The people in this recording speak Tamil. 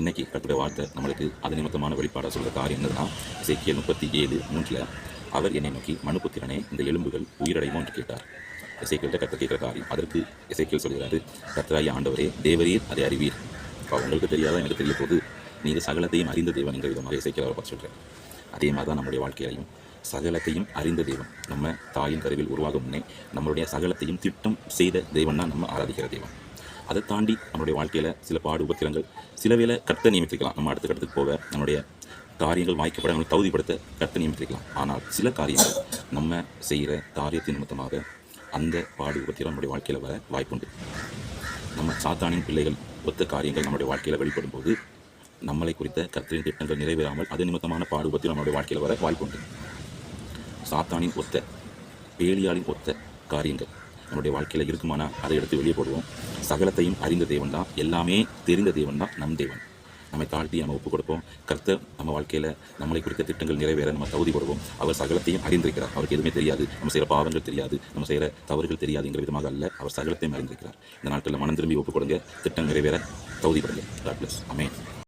இன்னைக்கு கத்துடைய வார்த்தை நம்மளுக்கு அது நிமித்தமான வெளிப்பாடாக சொல்கிற காரியம் என்னதுன்னா இசைக்கியல் முப்பத்தி ஏழு மூன்றில் அவர் என்னை நோக்கி மனுப்புத்திறனே இந்த எலும்புகள் உயிரடைமோ என்று கேட்டார். இசைக்கியல்கிட்ட கற்று கேட்குற காரியம் அதற்கு இசைக்கியல் சொல்கிறாரு கத்தராய ஆண்டவரே தேவரீர் அதை அறிவீர். இப்போ உங்களுக்கு தெரியாத எனக்கு தெரிய போது நீங்கள் சகலத்தையும் அறிந்த தேவன் என்கிற விதமாக இசைக்கியல் அவரை பார்த்து சொல்கிறேன் அதே மாதிரி தான் நம்முடைய வாழ்க்கையிலையும் சகலத்தையும் அறிந்த தெய்வம் நம்ம தாயின் கருவில் உருவாகும் முன்னே நம்மளுடைய சகலத்தையும் திட்டம் செய்த தெய்வம் தான் நம்ம ஆராதிக்கிற தெய்வம் அதை தாண்டி நம்மளுடைய வாழ்க்கையில் சில பாடு உபத்திரங்கள் சில வேளை கர்த்த நியமித்திருக்கலாம். நம்ம அடுத்த கட்டத்துக்கு போக நம்மளுடைய காரியங்கள் வாய்க்கப்பட நம்மளை தகுதிப்படுத்த கர்த்த நியமித்திருக்கலாம். ஆனால் சில காரியங்கள் நம்ம செய்கிற காரியத்தின் நிமித்தமாக அந்த பாடு உபத்திரம் நம்முடைய வாழ்க்கையில் வர வாய்ப்புண்டு. நம்ம சாத்தானின் பிள்ளைகள் ஒத்த காரியங்கள் நம்முடைய வாழ்க்கையில் வெளிப்படும் போது நம்மளை குறித்த கர்த்தரின் திட்டங்கள் நிறைவேறாமல் அது நிமித்தமான பாடு உபத்திரம் நம்முடைய வாழ்க்கையில் வர வாய்ப்புண்டு. சாத்தானின் ஒத்த பேலியாளின் ஒத்த காரியங்கள். நம்முடைய வாழ்க்கையில் இருக்குமானா அதை எடுத்து வெளியே போடுவோம். சகலத்தையும் அறிந்த தேவன் தான் எல்லாமே தெரிந்த தேவன் தான் நம் தேவன். நம்மை தாழ்த்தி நம்ம ஒப்பு கொடுப்போம். கர்த்த நம்ம வாழ்க்கையில் நம்மளை குறித்த திட்டங்கள் நிறைவேற நம்ம தகுதி கொடுப்போம் அவர் சகலத்தையும் அறிந்திருக்கிறார். அவருக்கு எதுவுமே தெரியாது. நம்ம செய்கிற பாவங்கள் தெரியாது. நம்ம செய்கிற தவறுகள் தெரியாதுங்கிற விதமாக அல்ல. அவர் சகலத்தையும் அறிந்திருக்கிறார். இந்த நாட்களில் மனம் திரும்பி ஒப்பு கொடுங்க. திட்டம் நிறைவேற தகுதிப்படுங்க God bless. அமே